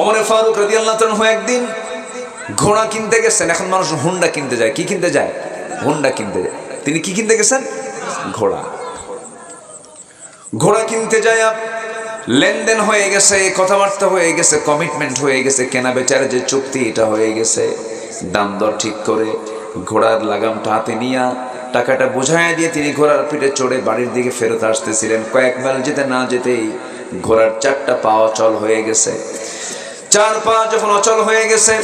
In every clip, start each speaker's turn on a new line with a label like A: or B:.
A: অমরে ফারুক রাজি আল্লাহ একদিন ঘোড়া কিনতে গেছেন। এখন মানুষ হুন্ডা কিনতে যায়। কি কিনতে যায়? হুন্ডা কিনতে যায়। তিনি কি কিনতে গেছেন? ঘোড়া। ঘোড়া কিনতে যায় লেনদেন হয়ে গেছে, কথাবার্তা হয়ে গেছে কমিটমেন্ট হয়ে গেছে কেনা বেচার যে চুক্তি, এটা হয়ে গেছে। দাম দর ঠিক করে ঘোড়ার লাগামটা হাতে নিয়ে টাকাটা বুঝাইয়া দিয়ে তিনি ঘোড়ার পিঠে চড়ে বাড়ির দিকে ফেরত আসতেছিলেন। কয়েক মাইল যেতে না যেতেই ঘোড়ার চারটা পাওয়া চল হয়ে গেছে। চার পা যখন অচল হয়ে গেছে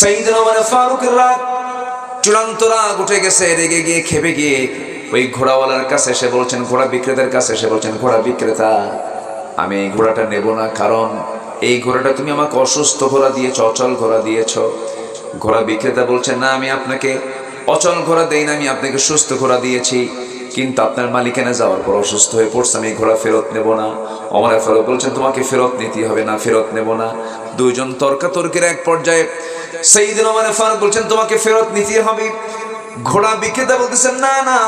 A: সেই দিন আমার ফারুকের রাত চূড়ান্ত রাগ উঠে গেছে, রেগে গিয়ে, খেপে গিয়ে ওই ঘোড়াওয়ালার কাছে এসে বলছেন, ঘোড়া বিক্রেতার কাছে এসে বলছেন, ঘোড়া বিক্রেতা, আমি এই ঘোড়াটা নেব না, কারণ এই ঘোড়াটা তুমি আমাকে অসুস্থ ঘোড়া দিয়েছ, অচল ঘোড়া দিয়েছ। ঘোড়া বিক্রেতা বলছেন না, আমি আপনাকে অচল ঘোড়া দেই না, আমি আপনাকে সুস্থ ঘোড়া দিয়েছি, কিন্তু আপনার মালিকানা যাওয়ার পর অসুস্থ হয়ে পড়ছে, আমি ঘোড়া ফেরত নেব না। অমর ফেরত বলছেন, তোমাকে ফেরত নিতে হবে না, ফেরত নেব না। দুইজন তর্কাতর্কির এক পর্যায়ে সেই দিন আমার ফারুক বলছেন, তোমাকে ফেরত নিতে হবে। ঘোড়া বিক্রেতা বলতেছেন, না না,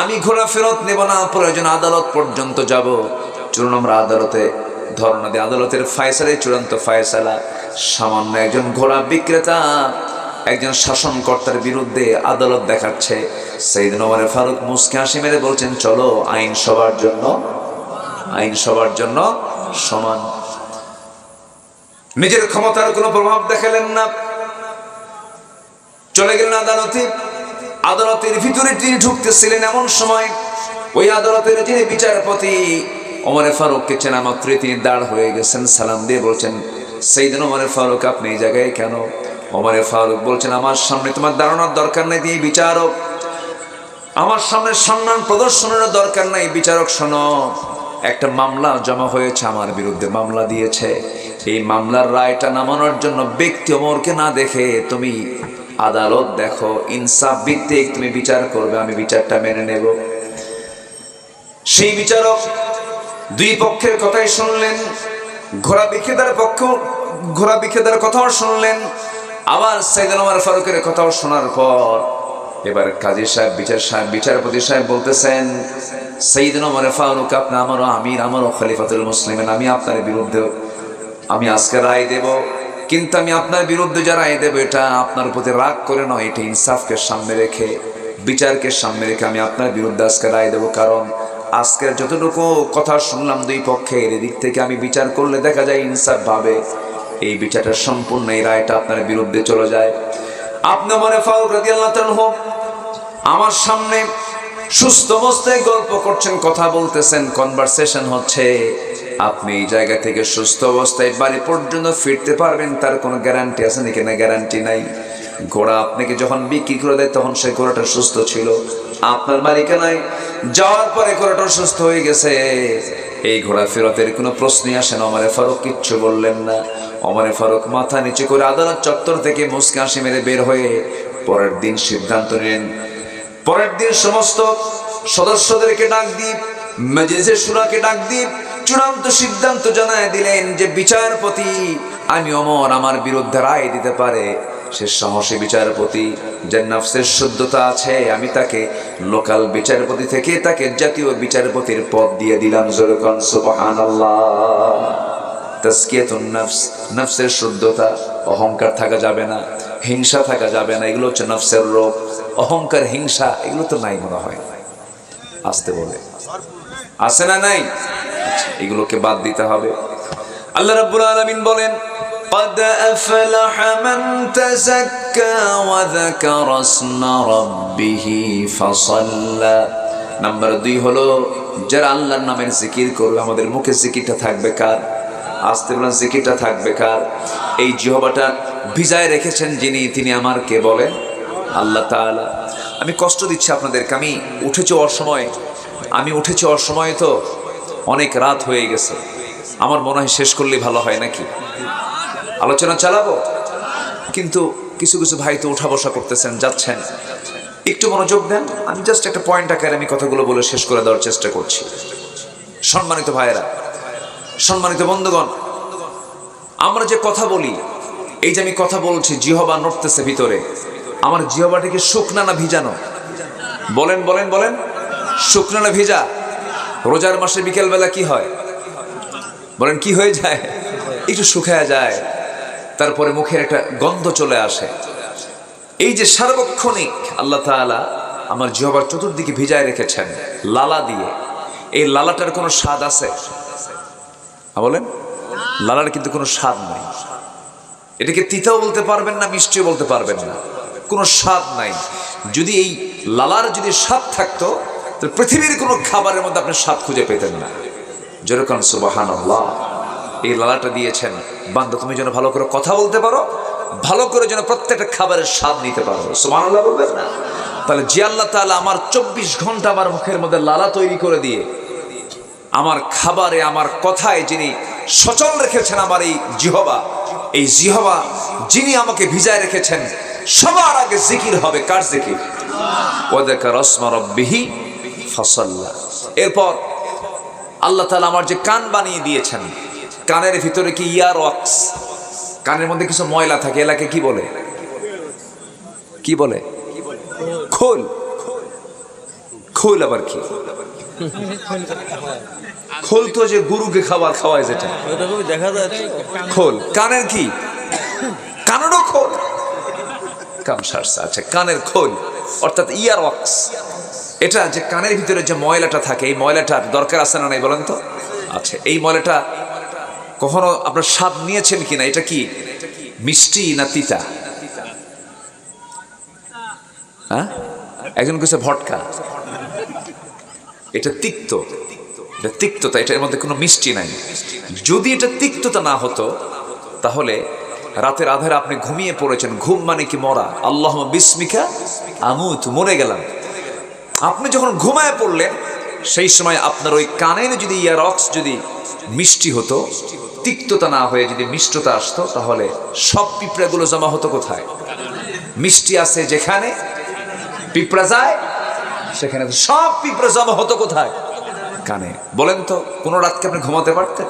A: আমি ঘোড়া ফেরত নেব না, প্রয়োজন আদালত পর্যন্ত যাব। চলুন আমরা আদালতে, ধর্ণা দিই আদালতের ফায়সালাই চূড়ান্ত ফায়সালা, সামান্য একজন ঘোড়া বিক্রেতা, একজন শাসনকর্তার বিরুদ্ধে আদালত দেখাচ্ছে। সেই দিন আমার ফারুক মুসকে হাসি মেরে বলছেন, চলো, আইন সবার জন্য, আইন সবার জন্য সমান নিজের ক্ষমতার কোনো প্রভাব দেখালেন না। চলে গেলেন আদালতে। আদালতের ভিতরে তিনি ঢুকতেছিলেন এমন সময়। ওই আদালতের যিনি বিচারপতি, ওমরে ফারুককে চেনা মাত্রই তিনি দাঁড় হয়ে গেছেন, সালাম দিয়ে বলছেন সেই দিন ওমরে ফারুক, আপনি এই জায়গায় কেন? ওমরে ফারুক বলছেন, আমার সামনে তোমার দাঁড়ানোর দরকার নেই দিয়ে বিচারক। আমার সামনে সম্মান প্রদর্শনের দরকার নাই, বিচারক শোনো। একটা মামলা জমা হয়েছে আমার বিরুদ্ধে, মামলা দিয়েছে। এই মামলার রায়টা নামানোর জন্য ব্যক্তি অমরকে না দেখে তুমি আদালত দেখো, ইনসাফ ভিত্তিক তুমি বিচার করবে, আমি বিচারটা মেনে নেব। সেই বিচারক দুই পক্ষের কথাই শুনলেন, ঘোড়া বিক্রেতার পক্ষ ঘোড়া বিক্রেতার কথাও শুনলেন, আবার সাইদান ওমর ফারুকের কথাও শোনার পর এবার কাজী সাহেব, বিচার সাহেব, বিচারপতি সাহেব বলতেছেন সেইদিন ওমর ফারুক আপনি আমারও আমির আমারও খলিফাতুল মুসলিমেন, আমি আপনার বিরুদ্ধে, আমি আজকে রায় দেব। কিন্তু আমি আপনার বিরুদ্ধে যা রায় দেবো, এটা আপনার প্রতি রাগ করে নয়, এটা ইনসাফকে সামনে রেখে, বিচারকে সামনে রেখে আমি আপনার বিরুদ্ধে আজকে রায় দেবো। কারণ আজকের যতটুকু কথা শুনলাম দুই পক্ষের, এদিক থেকে আমি বিচার করলে দেখা যায় ইনসাফ ভাবে এই বিচারটা সম্পূর্ণ, এই রায়টা আপনার বিরুদ্ধে চলে যায়। আপনি মনে রাজি আল্লাহ হোক আমার সামনে সুস্থ অবস্থায় গল্প করছেন, কথা বলতেছেন। কনভারসেশন হচ্ছে, আপনি এই জায়গা থেকে সুস্থ অবস্থায় বাড়ি পর্যন্ত ফিরতে পারবেন, তার কোনো গ্যারান্টি আছে নাকি? না গ্যারান্টি নাই। ঘোড়া আপনাকে যখন বিক্রি করে দেয়, তখন সেই ঘোড়াটা সুস্থ ছিল। আপনার মালিকানায় যাওয়ার পরে ঘোড়াটা সুস্থ হয়ে গেছে। এই ঘোড়া ফেরতের কোনো প্রশ্নই আসে না। অমরে ফারুক কিচ্ছু বললেন না। অমরে ফারুক মাথা নিচে করে আদালত চত্বর থেকে মুসকে হাসি মেরে বের হয়ে পরের দিন সিদ্ধান্ত নিলেন পরের দিন সমস্ত সদস্যদেরকে ডাক দিয়ে, মেজলিসের সুরাকে ডাক দিয়ে চূড়ান্ত সিদ্ধান্ত জানায় দিলেন যে বিচারপতি আমি অমর আমার বিরুদ্ধে রায় দিতে পারে। সে সাহসী বিচারপতি যার নাফসের শুদ্ধতা আছে, আমি তাকে লোকাল বিচারপতি থেকে তাকে জাতীয় বিচারপতির পদ দিয়ে দিলাম। জোরকন, সুবহানাল্লাহ। তাস্কিয়াতুন নাফস, নফসের শুদ্ধতা, অহংকার থাকা যাবে না। হিংসা থাকা যাবে না এগুলো হচ্ছে নফসের রোগ অহংকার হিংসা এগুলো তো নাই মনে হয় আসতে বলে আছে না নাই আচ্ছা, এগুলোকে বাদ দিতে হবে আল্লাহ রাব্বুল আলামিন বলেন قد أفلح من تزكى وذكر اسم ربه فصلى নাম্বার দুই হলো যারা আল্লাহর নামের জিকির করবে আমাদের মুখে জিকিরটা থাকবে কার আসতে বলেন, জিকিরটা থাকবে কার? এই জিহবাটা ভিজায় রেখেছেন যিনি, তিনি আমার কে বলেন আল্লাহ তাআলা। আমি কষ্ট দিচ্ছি আপনাদেরকে, আমি উঠেছি অসময় আমি উঠেছি অসময় তো অনেক রাত হয়ে গেছে। আমার মনে হয় শেষ করলেই ভালো হয় নাকি? আলোচনা চালাবো? কিন্তু কিছু কিছু ভাই তো উঠা বসা করতেছেন, যাচ্ছেন। একটু মনোযোগ দেন, আমি জাস্ট একটা পয়েন্ট আকারে আমি কথাগুলো বলে শেষ করে দেওয়ার চেষ্টা করছি। সম্মানিত ভাইয়েরা সম্মানিত বন্ধুগণ, আমরা যে কথা বলি, এই যে আমি কথা বলছি, জিহবা নড়তেছে ভিতরে। আমার জিহবাটিকে শুকনা না ভিজানো বলেন বলেন বলেন শুকনো না ভিজা। রোজার মাসে বিকেলবেলা কি হয়? বলেন, কি হয়ে যায়? একটু শুকায়া যায়। তারপরে মুখের একটা গন্ধ চলে আসে। এই যে সার্বক্ষণিক আল্লাহ তাআলা আমার জিহবার চতুর্দিকে ভিজায় রেখেছেন, লালা দিয়ে। এই লালাটার কোনো স্বাদ আছে? বলেন। লালার কিন্তু কোনো স্বাদ নাই। এটাকে তিতাও বলতে পারবেন না, মিষ্টিও বলতে পারবেন না। কোনো স্বাদ নাই। যদি এই লালার যদি স্বাদ থাকতো, তাহলে পৃথিবীর কোনো খাবারের মধ্যে আপনি স্বাদ খুঁজে পেতেন না। যেরকম সুবাহান আল্লাহ এই লালাটা দিয়েছেন। বান্দা, তুমি যেন ভালো করে কথা বলতে পারো, ভালো করে যেন প্রত্যেকটা খাবারের স্বাদ নিতে পারো। সুবাহ বলবেন না? তাহলে যে আল্লাহ তাহলে আমার চব্বিশ ঘণ্টা আমার মুখের মধ্যে লালা তৈরি করে দিয়ে আমার খাবারে, আমার কথায় যিনি সচল রেখেছেন আমার এই জিহবা এই জিহবা যিনি আমাকে ভিজায় রেখেছেন, সবার আগে জিকির হবে, কার জিকির? ওদেকা রসমা রব্বিহি ফসল্লা। এরপর আল্লাহ তালা আমার যে কান বানিয়ে দিয়েছেন, কানের ভিতরে কি ইয়ার ওয়াক্স? কানের মধ্যে কিছু ময়লা থাকে, এলাকে কি বলে? কি বলে? খোল। খোল আবার কি? খোল তো যে গুরুকে খাবার খাওয়ায় যেটা।
B: দেখা যায়
A: খোল। কানের কি? কানেরও খোল। কাম সারসা আচ্ছা কানের খোল। অর্থাৎ ইয়ার ওয়াক্স এটা যে কানের ভিতরে যে ময়লাটা থাকে, এই ময়লাটার দরকার আছে না নাই বলেন তো? আচ্ছা এই ময়লাটা কখনো আপনার স্বাদ নিয়েছেন কিনা? এটা কি মিষ্টি না তিতা? হ্যাঁ? একজন কিছু ভটকা। এটা তিক্ত, এটা তিক্ততা, এটার মধ্যে কোনো মিষ্টি নাই। যদি এটা তিক্ততা না হতো, তাহলে রাতের আধারে আপনি ঘুমিয়ে পড়েছেন, ঘুম মানে কি মরা? আল্লাহ বিস্মিকা, আমুত, মরে গেলাম। আপনি যখন ঘুমায় পড়লেন, সেই সময় আপনার ওই কানের যদি ইয়ারক্স যদি মিষ্টি হতো, তিক্ততা না হয়ে যদি মিষ্টতা আসতো, তাহলে সব পিঁপড়াগুলো জমা হতো কোথায়? মিষ্টি আছে যেখানে, পিঁপড়া যায় সেখানে সব পিঁপড়া জমা হতো কোথায়? কানে। বলেন তো, কোনো রাতকে আপনি ঘুমাতে পারতেন?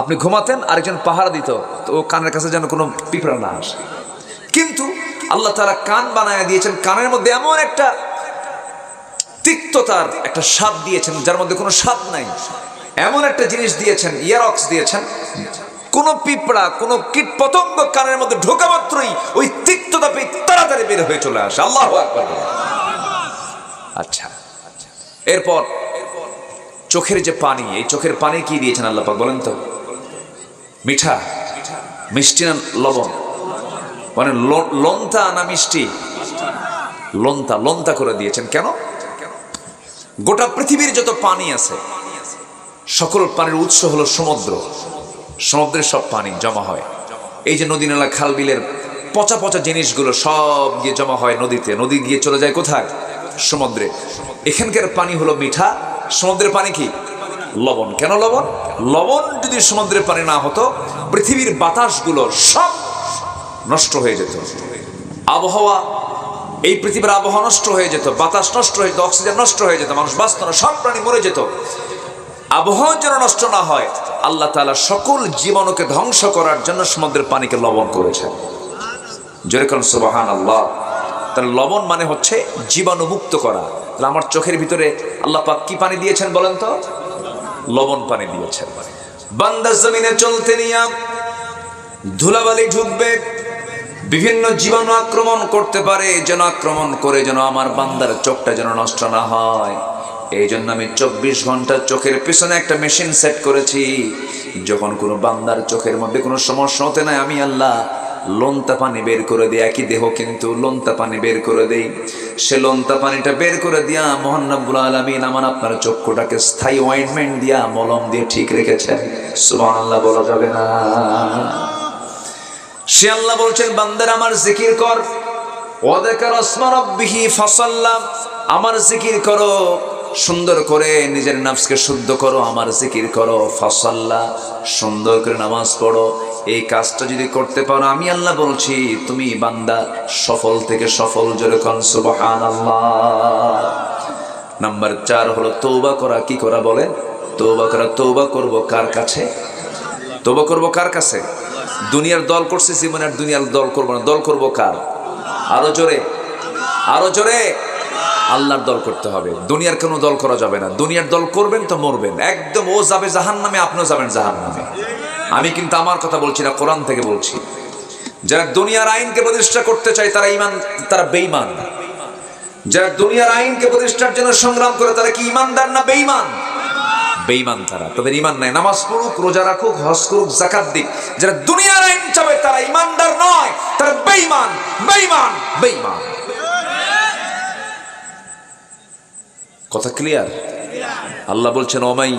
A: আপনি ঘুমাতেন, আরেকজন পাহারা দিত, তো কানের কাছে যেন কোনো পিঁপড়া না আসে। কিন্তু আল্লাহ তারা কান বানায় দিয়েছেন, কানের মধ্যে এমন একটা তিক্ততার একটা স্বাদ দিয়েছেন, যার মধ্যে কোনো স্বাদ নাই। এমন একটা জিনিস দিয়েছেন, ইয়ারক্স দিয়েছেন, কোন পিঁপড়া, কোন কীট পতঙ্গ কানের মধ্যে ঢোকা মাত্রই ওই তিক্ততা পেয়ে তাড়াতাড়ি বের হয়ে চলে আসে। আল্লাহ আচ্ছা। এরপর চোখের যে পানি, এই চোখের পানি কি দিয়েছেন আল্লাহ পাক বলেন তো? মিঠা, মিষ্টি না লবণ? মানে লন্তা না মিষ্টি? লন্তা লন্তা করে দিয়েছেন। কেন? গোটা পৃথিবীর যত পানি আছে, সকল পানির উৎস হলো সমুদ্র। সমুদ্রের সব পানি জমা হয়। এই যে নদী নালা, খাল বিলের পচা পচা জিনিসগুলো সব গিয়ে জমা হয় নদীতে। নদী গিয়ে চলে যায় কোথায়? সমুদ্রে। এখানকার পানি হলো মিঠা। সমুদ্রের পানি কি? লবণ। কেন লবণ? লবণ যদি সমুদ্রের পানি না হতো, পৃথিবীর বাতাসগুলো সব নষ্ট হয়ে যেত। আবহাওয়া, এই পৃথিবীর আবহাওয়া নষ্ট হয়ে যেত, বাতাস নষ্ট হয়ে যেত, অক্সিজেন নষ্ট হয়ে যেত, মানুষ বাঁচত না, সব প্রাণী মরে যেত। আবহাওয়া যেন নষ্ট না হয়, আল্লাহ তাআলা সকল জীবাণুকে ধ্বংস করার জন্য সমুদ্রের পানিকে লবণ করেছেন। যেরকম সুবাহান আল্লাহ তাহলে লবণ মানে হচ্ছে জীবাণু মুক্ত করা। তাহলে আমার চোখের ভিতরে আল্লাহ পাক কি পানি দিয়েছেন বলেন তো? লবণ পানি দিয়েছেন। বান্দা জমিনে চলতে নিয়া ধুলাবালি ঢুকবে, বিভিন্ন জীবাণু আক্রমণ করতে পারে, যেন আক্রমণ করে যেন আমার বান্দার চোখটা যেন নষ্ট না হয়। এই জন্য আমি চব্বিশ ঘণ্টা চোখের পিছনে একটা মেশিন সেট করেছি। যখন কোনো বান্দার চোখের মধ্যে কোনো সমস্যা হতে নাই, আমি আল্লাহ লোনতা পানি বের করে দিই একই দেহ কিন্তু লোনতা পানি বের করে দেই সে লোনতা পানিটা বের করে দিয়া মোহান্নবুল আলমিন আমার আপনার চক্ষুটাকে স্থায়ী অয়েন্টমেন্ট দিয়া মলম দিয়ে ঠিক রেখেছেন। সুবাহ বলা যাবে না। সে আল্লাহ বলছেন, বান্দার আমার জিকির কর। ওয়াদাকার আসমা রাব্বিহি ফাসাল্লা, আমার জিকির করো। সুন্দর করে নিজের নাফসকে শুদ্ধ করো, আমার জিকির করো, ফাসাল্লা, সুন্দর করে নামাজ পড়ো। এই কাজটা যদি করতে পারো, আমি আল্লাহ বলছি, তুমি বান্দা, সফল থেকে সফল যেরকম সুবহানাল্লাহ। নাম্বার চার হলো তৌবা করা, কি করা বলে? তৌবা করা তৌবা করব কার কাছে? তৌবা করব কার কাছে? দুনিয়ার দল করছে জীবনে আর দুনিয়ার দল করব না, দল করব কার? আরও জোরে আরও জোরে। আল্লাহর দল করতে হবে। দুনিয়ার কোনো দল করা যাবে না। দুনিয়ার দল করবেন তো মরবেন। একদম ও যাবে জাহান নামে আপনিও যাবেন জাহান নামে আমি কিন্তু আমার কথা বলছি না, কোরআন থেকে বলছি। যারা দুনিয়ার আইনকে প্রতিষ্ঠা করতে চায়, তারা ইমান তারা বেঈমান। যারা দুনিয়ার আইনকে প্রতিষ্ঠার জন্য সংগ্রাম করে, তারা কি ইমানদার না বেঈমান? বেঈমান তারা। তাদের ইমান নাই। নামাজ পড়ুক, রোজা রাখুক, হজ করুক জাকাত দিক। যারা দুনিয়ার আইন চাবে, তারা ইমানদার নয়, তারা বেঈমান। বেঈমান বেঈমান। কথা ক্লিয়ার আল্লাহ বলছেন ওমাই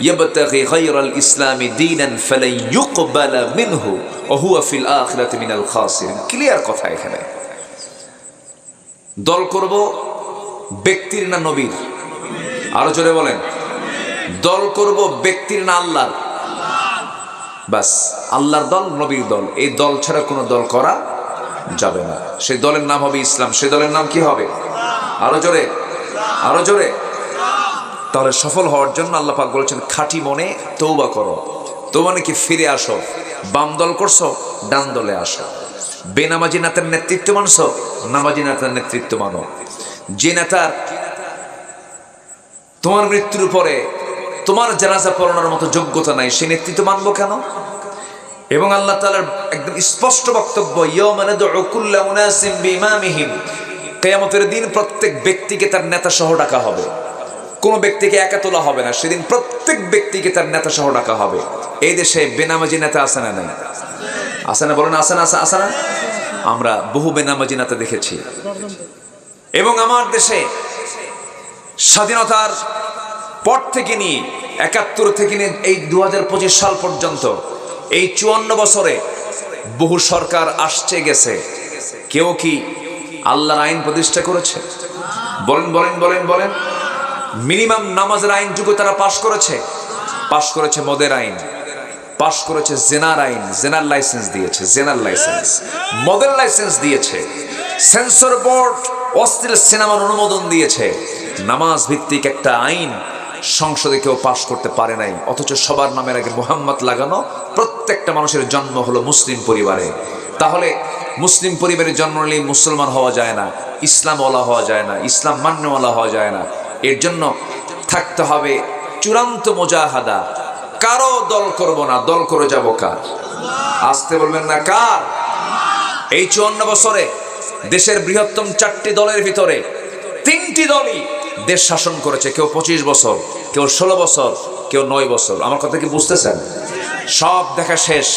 A: يبتغي غير الإسلام دينا فلن يقبل منه وهو في الآخرة من الخاسرين ক্লিয়ার কথা এখানে দল করব ব্যক্তির না নবীর আরো জোরে বলেন দল করব ব্যক্তির না আল্লাহর বাস আল্লাহর দল নবীর দল এই দল ছাড়া কোনো দল করা যাবে না সেই দলের নাম হবে ইসলাম সেই দলের নাম কি হবে আরো জোরে আরও জোরে। তাহলে সফল হওয়ার জন্য আল্লাহ পাক বলেছেন, খাঁটি মনে তৌবা করো। তো মানে কি? ফিরে আসো। বাম দল করছ, ডান দলে আসো। বেনামাজি নেতার নেতৃত্ব মানছো, নামাজি নেতার নেতৃত্ব মানো। যে নেতার তোমার মৃত্যুর পরে তোমার জানাজা পড়ানোর মতো যোগ্যতা নাই, সে নেতৃত্ব মানবো কেন? এবং আল্লাহ তাআলার একদম স্পষ্ট বক্তব্য উনাসিম বিইমামিহিম। কিয়ামতের দিন প্রত্যেক ব্যক্তিকে তার নেতা সহ ডাকা হবে। কোনো ব্যক্তিকে একা তোলা হবে না। সেদিন প্রত্যেক ব্যক্তিকে তার নেতা সহ ডাকা হবে। এই দেশে বেনামাজি নেতা আছে না নাই? আছে না বলেন আছে না, আছে আছে না? আমরা বহু বেনামাজি নেতা দেখেছি। এবং আমার দেশে স্বাধীনতার পর থেকে নিয়ে, একাত্তর থেকে নিয়ে, এই দু হাজার পঁচিশ সাল পর্যন্ত, এই চুয়ান্ন বছরে বহু সরকার আসছে, গেছে। কেউ কি আল্লাহর আইন প্রতিষ্ঠা করেছে। বলেন বলেন বলেন বলেন। মিনিমাম নামাজের আইনটুকু তারা পাশ করেছে। পাশ করেছে মদের আইন। পাশ করেছে জেনার আইন। জেনার লাইসেন্স দিয়েছে, জেনার লাইসেন্স। মদের লাইসেন্স দিয়েছে। সেন্সর বোর্ড অস্থির সিনেমার অনুমোদন দিয়েছে। নামাজ ভিত্তিক একটা আইন সংসদে কেউ পাশ করতে পারে নাই। অথচ সবার নামের আগে মোহাম্মদ লাগানো প্রত্যেকটা মানুষের জন্ম হলো মুসলিম পরিবারে। তাহলে মুসলিম পরিবারে জন্ম নিলেই মুসলমান হওয়া যায় না, ইসলামওয়ালা হওয়া যায় না, ইসলাম মান্যওয়ালা হওয়া যায় না। এর জন্য থাকতে হবে চূড়ান্ত মোজাহাদা। কারও দল করব না, দল করে যাব কার? আসতে বলবেন না কার? এই চুয়ান্ন বছরে দেশের বৃহত্তম চারটি দলের ভিতরে তিনটি দলই দেশ শাসন করেছে। কেউ পঁচিশ বছর, কেউ ষোলো বছর, কেউ নয় বছর। আমার কথা কি বুঝতেছেন? সব দেখা শেষ।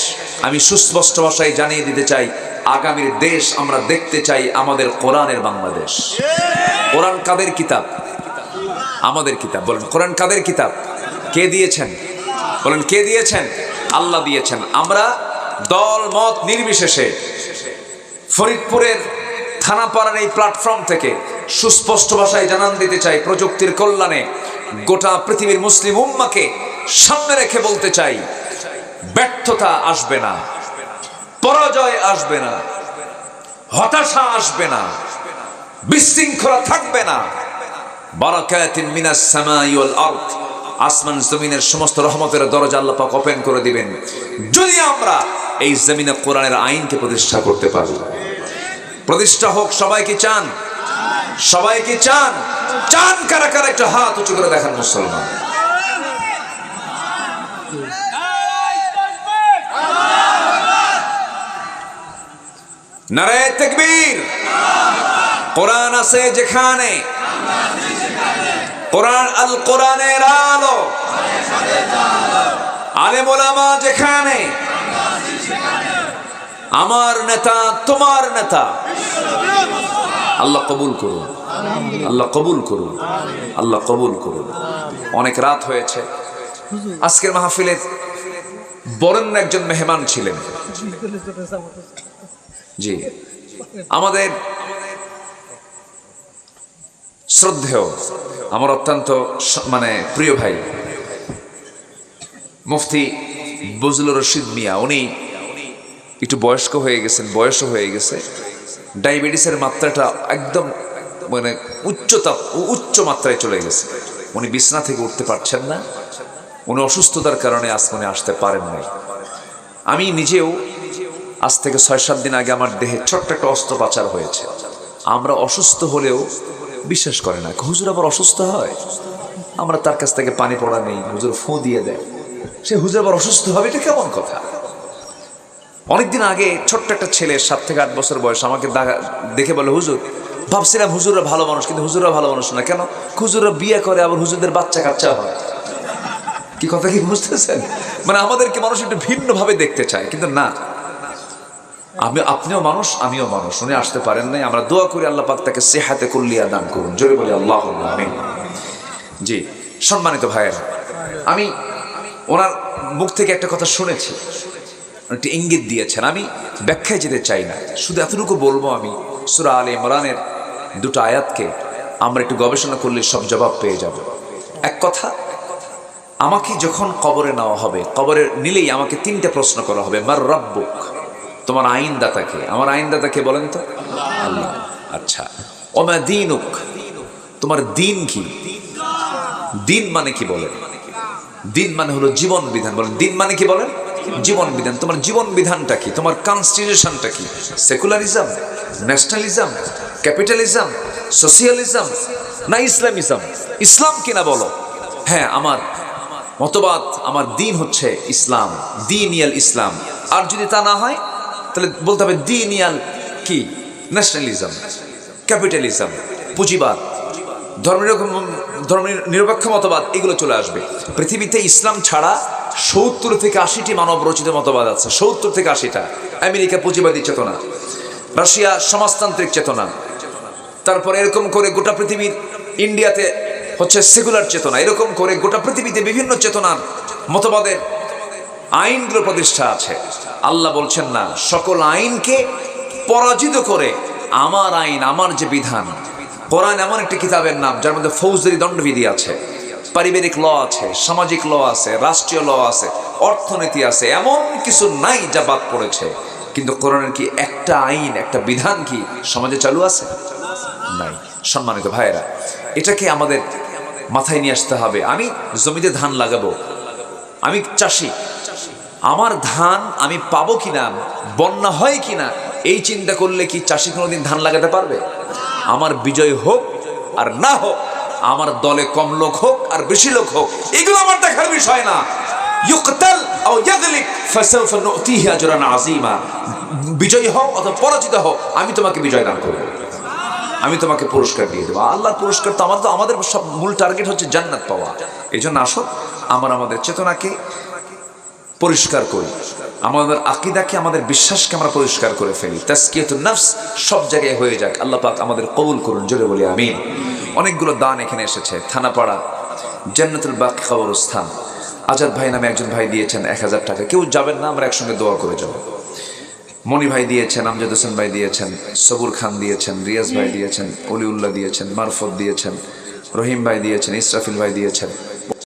A: আমি সুস্পষ্ট ভাষায় জানিয়ে দিতে চাই, আগামীর দেশ আমরা দেখতে চাই আমাদের কোরআনের বাংলাদেশ। কোরআন কাদের কিতাব? আমাদের কিতাব। বলেন, কোরআন কাদের কিতাব? কে দিয়েছেন? বলেন, কে দিয়েছেন? আল্লাহ দিয়েছেন। আমরা দল, মত নির্বিশেষে ফরিদপুরের থানাপাড়ার এই প্ল্যাটফর্ম থেকে সুস্পষ্ট ভাষায় জানান দিতে চাই, প্রযুক্তির কল্যাণে গোটা পৃথিবীর মুসলিম উম্মাকে সামনে রেখে বলতে চাই ব্যর্থতা আসবে না, পরাজয় আসবে না, হতাশা আসবে না, বিশৃঙ্খলা থাকবে না। বারাকাতিন মিনাস আসমান জমিনের সমস্ত রহমতের দরজা আল্লাহ ওপেন করে দিবেন। যদি আমরা এই জমিনে কোরআনের আইনকে প্রতিষ্ঠা করতে পারি, প্রতিষ্ঠা হোক, সবাই কি চান? সবাই কি চান? চান কারা কারা? একটা হাত উঁচু করে দেখান মুসলমান। নারায় তাকবীর। কোরআন আছে যেখানে। কোরআন আল কোরআনের আলো। আলেম ওলামা যেখানে। আমার নেতা, তোমার নেতা। আল্লাহ কবুল করুন। আল্লাহ কবুল করুন। আল্লাহ কবুল করুন। অনেক রাত হয়েছে। আজকের মাহফিলে বরেণ্য একজন মেহমান ছিলেন। জি। আমাদের শ্রদ্ধেয়, আমার অত্যন্ত মানে প্রিয় ভাই, মুফতি বজলুর রশিদ মিয়া। উনি একটু বয়স্ক হয়ে গেছেন, বয়সও হয়ে গেছে। ডায়াবেটিসের মাত্রাটা একদম মানে উচ্চতা, উচ্চ মাত্রায় চলে গেছে। উনি বিছনা থেকে উঠতে পারছেন না। উনি অসুস্থতার কারণে আজ মনে আসতে পারেন নাই। আমি নিজেও আজ থেকে ছয় সাত দিন আগে আমার দেহে ছোট্ট একটা অস্ত্রোপচার হয়েছে। আমরা অসুস্থ হলেও বিশ্বাস করে না। হুজুর আবার অসুস্থ হয়? আমরা তার কাছ থেকে পানি পড়া নেই, হুজুর ফোঁ দিয়ে দেয়। সে হুজুর আবার অসুস্থ হবে, এটা কেমন কথা? অনেকদিন আগে ছোট্ট একটা ছেলে, সাত থেকে আট বছর বয়স, আমাকে দেখে বলে, হুজুর, ভাবছিলাম হুজুররা ভালো মানুষ, কিন্তু হুজুররা ভালো মানুষ না। কেন? হুজুররা বিয়ে করে, আবার হুজুরদের বাচ্চা কাচ্চা হয়। কি কথা কি বুঝতেছেন? মানে আমাদেরকে মানুষ একটু ভিন্নভাবে দেখতে চায়, কিন্তু না। আমি, আপনিও মানুষ, আমিও মানুষ। উনি আসতে পারেন নাই। আমরা দোয়া করি আল্লাহ পাক তাকে সেহাতে কুল্লিয়া দান করুন। জোরে বলি আল্লাহ জি, সম্মানিত ভাইয়েরা, আমি ওনার মুখ থেকে একটা কথা শুনেছি। একটি ইঙ্গিত দিয়েছেন, আমি ব্যাখ্যায় যেতে চাই না। শুধু এতটুকু বলব আমি, সুরা আলী ইমরানের দুটো আয়াতকে আমরা একটু গবেষণা করলে সব জবাব পেয়ে যাব। এক কথা, আমাকে যখন কবরে নেওয়া হবে কবরে নিলেই আমাকে তিনটে প্রশ্ন করা হবে। মার রব্বুক তোমার আইনদাতাকে, আমার আইনদাতাকে বলেন তো? আল্লাহ আচ্ছা। ওমা দিনুক, তোমার দিন কি? দিন মানে কি বলেন দিন মানে হলো জীবন বিধান। বলেন, দিন মানে কি বলেন? জীবন বিধান। তোমার জীবন বিধানটা কি? তোমার কনস্টিটিউশনটা কি? সেকুলারিজম ন্যাশনালিজম ক্যাপিটালিজম সোশিয়ালিজম না ইসলামিজম? ইসলাম কিনা বলো? হ্যাঁ আমার মতবাদ, আমার দিন হচ্ছে ইসলাম দিন ইয়াল ইসলাম। আর যদি তা না হয় তাহলে বলতে হবে দিন ইয়াল কি? ন্যাশনালিজম ক্যাপিটালিজম পুঁজিবাদ ধর্মনিরপেক্ষ ধর্ম নিরপেক্ষ মতবাদ, এগুলো চলে আসবে। পৃথিবীতে ইসলাম ছাড়া সত্তর থেকে আশিটি মানব রচিত মতবাদ আছে। সত্তর থেকে আশিটা। আমেরিকা পুঁজিবাদী চেতনা, রাশিয়া সমাজতান্ত্রিক চেতনা, তারপরে এরকম করে গোটা পৃথিবীর, ইন্ডিয়াতে হচ্ছে সেকুলার চেতনা, এরকম করে গোটা পৃথিবীতে বিভিন্ন চেতনার মতবাদের আইনগুলো প্রতিষ্ঠা আছে। আল্লাহ বলছেন, না, সকল আইনকে পরাজিত করে আমার আইন, আমার যে বিধান, কোরআন এমন একটি কিতাবের নাম, যার মধ্যে ফৌজদারি দণ্ডবিধি আছে, পারিবারিক ল আছে, সামাজিক ল আছে, রাষ্ট্রীয় ল আছে, অর্থনীতি আছে, এমন কিছু নাই যা বাদ পড়েছে। কিন্তু কোরআনের কি একটা আইন, একটা বিধান কি সমাজে চালু আছে? নাই। সম্মানিত ভাইয়েরা, এটাকে আমাদের মাথায় নিয়ে আসতে হবে। আমি জমিতে ধান লাগাবো, আমি চাষি আমার ধান আমি পাবো কিনা, বন্যা হয় কিনা, এই চিন্তা করলে কি চাষি কোনোদিন ধান লাগাতে পারবে? আমার বিজয় হোক আর না হোক, আমার দলে কম লোক হোক আর বেশি লোক হোক, এগুলো আমার দেখার বিষয় না। ইউকতাল আও ইয়াগলিক, ফাসাউফা নুতিহি আজরান আযীমা। বিজয় হও অথবা পরাজিত হও, আমি তোমাকে বিজয় দান করব। আমি তোমাকে পুরস্কার দিয়ে দেবো। আল্লাহর পুরস্কার তো আমাদের তো, আমাদের সব মূল টার্গেট হচ্ছে জান্নাত পাওয়া। এই জন্য আসো, আমরা আমাদের চেতনাকে পরিষ্কার করি। আমাদের আকিদাকে, আমাদের বিশ্বাসকে আমরা পরিষ্কার করে ফেলি। তাস্কিয়াতুন নাফস সব জায়গায় হয়ে যাক। আল্লাহ পাক আমাদের কবুল করুন, জোরে বলি আমিন। অনেকগুলো দান এখানে এসেছে। থানাপাড়া জান্নাতুল বাক কবরস্থান। আজাদ ভাই নামে একজন ভাই দিয়েছেন এক হাজার টাকা। কেউ যাবেন না, আমরা একসঙ্গে দোয়া করে যাব। মনি ভাই দিয়েছেন, আমজাদ হোসেন ভাই দিয়েছেন, সবুর খান দিয়েছেন, রিয়াজ ভাই দিয়েছেন, অলিউল্লাহ দিয়েছেন, মারফত দিয়েছেন, রহিম ভাই দিয়েছেন, ইসরাফিল ভাই দিয়েছেন।